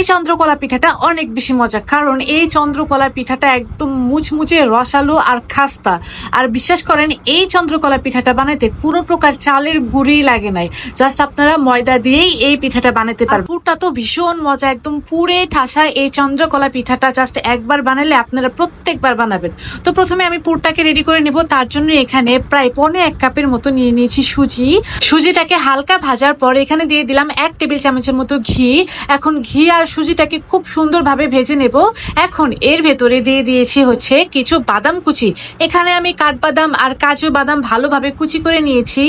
এই চন্দ্রকলা পিঠাটা অনেক বেশি মজা, কারণ এই চন্দ্রকলা পিঠাটা একদম মুচমুচে রসালো আর খাস্তা। আর বিশ্বাস করেন, এই চন্দ্রকলা পিঠাটা বানাইতে কোনো প্রকার চালের গুঁড়ি লাগে নাই। জাস্ট আপনারা ময়দা দিয়েই এই পিঠাটা বানাতে পারবেন। পুরটা তো ভীষণ মজা, একদম পুরে ঠাসা এই চন্দ্রকলা পিঠাটা জাস্ট একবার বানালে আপনারা প্রত্যেকবার বানাবেন। তো প্রথমে আমি পুরটাকে রেডি করে নেব, তার জন্য এখানে প্রায় পৌনে এক কাপের মতো নিয়ে নিয়েছি সুজি। সুজিটাকে হালকা ভাজার পর এখানে দিয়ে দিলাম এক টেবিল চামচের মতো ঘি। এখন ঘি আর সুজিটাকে খুব সুন্দরভাবে ভেজে নেব। এখন এর ভেতরে দিয়ে দিয়েছি হচ্ছে কিছু বাদাম কুচি। এখানে আমি কাঠবাদাম আর কাজু বাদাম ভালোভাবে কুচি করে নিয়েছি।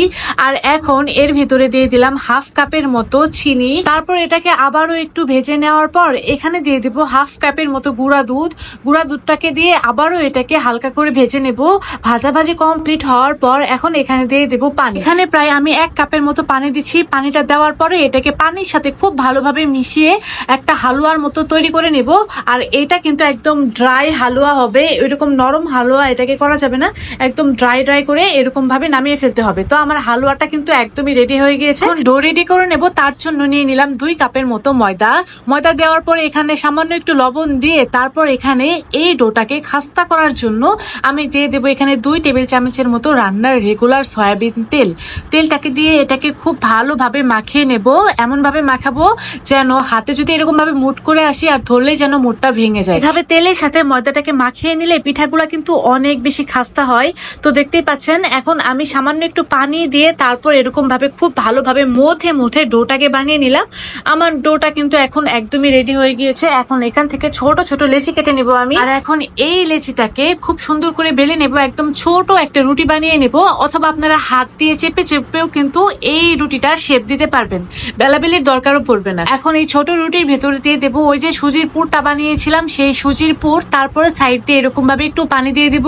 আর এখন এর ভেতরে দিয়ে দিলাম হাফ কাপের মতো চিনি। তারপর এটাকে আবারও একটু ভেজে নেওয়ার পর এখানে দিয়ে দেব হাফ কাপের মতো গুঁড়া দুধ। গুঁড়া দুধটাকে দিয়ে আবারও এটাকে হালকা করে ভেজে নেব। ভাজাভাজি কমপ্লিট হওয়ার পর এখন এখানে দিয়ে দেব পানি। এখানে প্রায় আমি এক কাপের মতো পানি দিচ্ছি। পানিটা দেওয়ার পরে এটাকে পানির সাথে খুব ভালোভাবে মিশিয়ে একটা হালুয়ার মতো তৈরি করে নেব। আর এটা কিন্তু একদম ড্রাই হালুয়া হবে। এরকম নরম হালুয়া এটাকে করা যাবে না। একদম ড্রাই ড্রাই করে এরকম ভাবে নামিয়ে ফেলতে হবে। তো আমার হালুয়াটা কিন্তু একদমই রেডি হয়ে গিয়েছে। ডো রেডি করে নেব। তার জন্য নিয়ে নিলাম দুই কাপের মতো ময়দা। ময়দা দেওয়ার পরে এখানে সামান্য একটু লবণ দিয়ে তারপর এখানে এই ডোটাকে খাস্তা করার জন্য আমি দিয়ে দেবো এখানে দুই টেবিল চামচের মতো রান্নার রেগুলার সয়াবিন তেল। তেলটাকে দিয়ে এটাকে খুব ভালোভাবে মাখিয়ে নেব। এমন ভাবে মাখাবো যেন হাতে যদি এরকম ভাবে মুট করে আসি আর ধরলে যেন মুটটা ভেঙে যায়। এভাবে তেলের সাথে ময়দাটাকে মাখিয়ে নিলে পিঠাগুলা কিন্তু অনেক বেশি খাস্তা হয়। তো দেখতেই পাচ্ছেন, এখন আমি সামান্য একটু পানি দিয়ে তারপর এরকম ভাবে খুব ভালোভাবে মথে মথে ডোটাকে বানিয়ে নিলাম। আমার ডোটা কিন্তু এখন একদমই রেডি হয়ে গিয়েছে। এখন এখান থেকে ছোট ছোট লেচি কেটে নেব আমি। আর এখন এই লেচিটাকে খুব সুন্দর করে বেলে নেব, একদম ছোট একটা রুটি বানিয়ে নেব। অথবা আপনারা হাত দিয়ে চেপে চেপেও কিন্তু এই রুটিটার শেপ দিতে পারবেন। বেলাবেলির দরকারও পড়বে না। এখন এই ছোট রুটির ভেতরে দিয়ে দেবো। ওই যে সুজির পুরটা বানিয়েছিলাম, সেই সুজির পুর, তারপরে সাইড দিয়ে এরকম ভাবে একটু পানি দিয়ে দিব।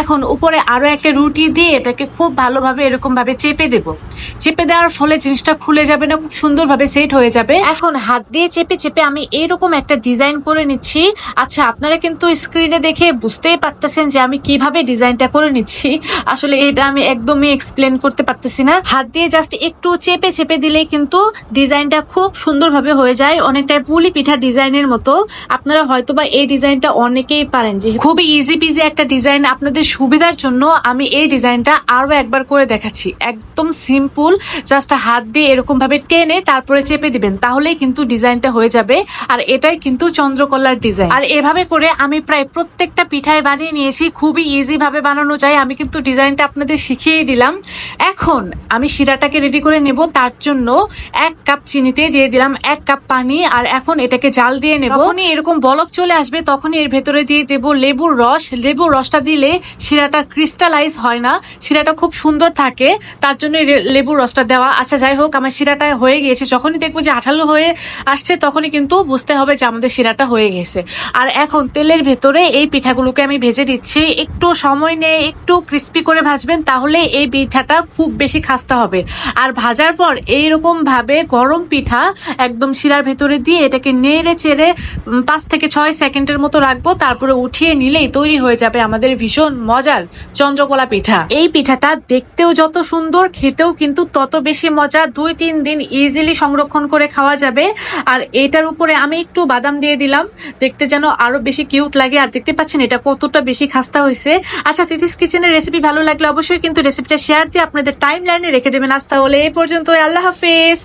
এখন উপরে আরও একটা রুটি দিয়ে এটাকে খুব ভালোভাবে এরকম ভাবে চেপে দেব। চেপে দেওয়ার ফলে জিনিসটা খুলে যাবে না, খুব সুন্দরভাবে সেট হয়ে যাবে। এখন হাত দিয়ে চেপে চেপে আমি এরকম একটা ডিজাইন করে নিচ্ছি। আচ্ছা আপনারা কিন্তু স্ক্রিনে দেখে বুঝতেই পারতেছেন যে আমি কীভাবে ডিজাইনটা করে নিচ্ছি। আসলে এটা আমি একদমই এক্সপ্লেন করতে পারতেছি না। হাত দিয়ে জাস্ট একটু চেপে চেপে দিলেই কিন্তু ডিজাইনটা খুব সুন্দরভাবে হয়ে যায়। অনেকটাই পুলি পিঠা ডিজাইনের মতো। আপনারা হয়তোবা এই ডিজাইনটা অনেকেই পারেন। যে খুবই ইজি পিজি একটা ডিজাইন আপনাদের সুবিধার জন্য আমি এই ডিজাইনটা আরও একবার করে দেখাচ্ছি। একদম সিম্পল জাস্ট হাত দিয়ে এরকম ভাবে টেনে তারপরে চেপে দিবেন, তাহলেই কিন্তু ডিজাইনটা হয়ে যাবে। আর এটাই কিন্তু চন্দ্রকলার ডিজাইন। আর এভাবে করে আমি প্রায় প্রত্যেকটা পিঠায় বানিয়ে নিয়েছি, খুবই ইজি ভাবে বানানো যায়। আমি কিন্তু ডিজাইনটা আপনাদের শিখিয়ে দিলাম। এখন আমি শিরাটাকে রেডি করে নেব, তার জন্য এক কাপ চিনিতে দিয়ে দিলাম এক কাপ পানি, আর এখন এটাকে জাল দিয়ে নেব। যখনই এরকম বলক চলে আসবে, তখনই এর ভেতরে দিয়ে দেব লেবুর রস। লেবুর রসটা দিলে শিরাটা ক্রিস্টালাইজ হয় না, শিরাটা খুব সুন্দর থাকে, তার জন্য লেবুর রসটা দেওয়া। আচ্ছা যাই হোক, আমার শিরাটা হয়ে গিয়েছে। যখনই দেখব যে আঠালো হয়ে আসছে, তখনই কিন্তু বুঝতে হবে যে আমাদের শিরাটা হয়ে গেছে। আর এখন তেলের ভেতরে এই পিঠাগুলোকে আমি ভেজে দিচ্ছি একটু সময় নিয়ে একটু ক্রিস্পি করে ভাজবেন, তাহলে এই পিঠাটা খুব বেশি খাস্তা হবে। আর ভাজার পর এইরকম ভাবে গরম পিঠা একদম শিরার ভেতরে দিয়ে এটাকে নেড়ে চেড়ে পাঁচ থেকে ছয় সেকেন্ডের মতো রাখব। তারপরে উঠিয়ে নিলেই তৈরি হয়ে যাবে আমাদের ভীষণ মজার চন্দ্রকলা পিঠা। এই পিঠাটা দেখতেও যত সুন্দর, খেতেও কিন্তু তত বেশি মজা দুই তিন দিন ইজিলি সংরক্ষণ করে খাওয়া যাবে। আর এটার উপরে আমি একটু বাদাম দিয়ে দিলাম। দেখতে যেন আরও বেশি কিউট লাগে। আর দেখতে পাচ্ছেন এটা কতটা বেশি খাস্তা হয়েছে। আচ্ছা তিথিস কিচেনের রেসিপি ভালো লাগলে অবশ্যই কিন্তু রেসিপিটা শেয়ার দিয়ে আপনাদের টাইম লাইনে রেখে দেবেন। আজ হলে এই পর্যন্ত আল্লাহ হাফেজ।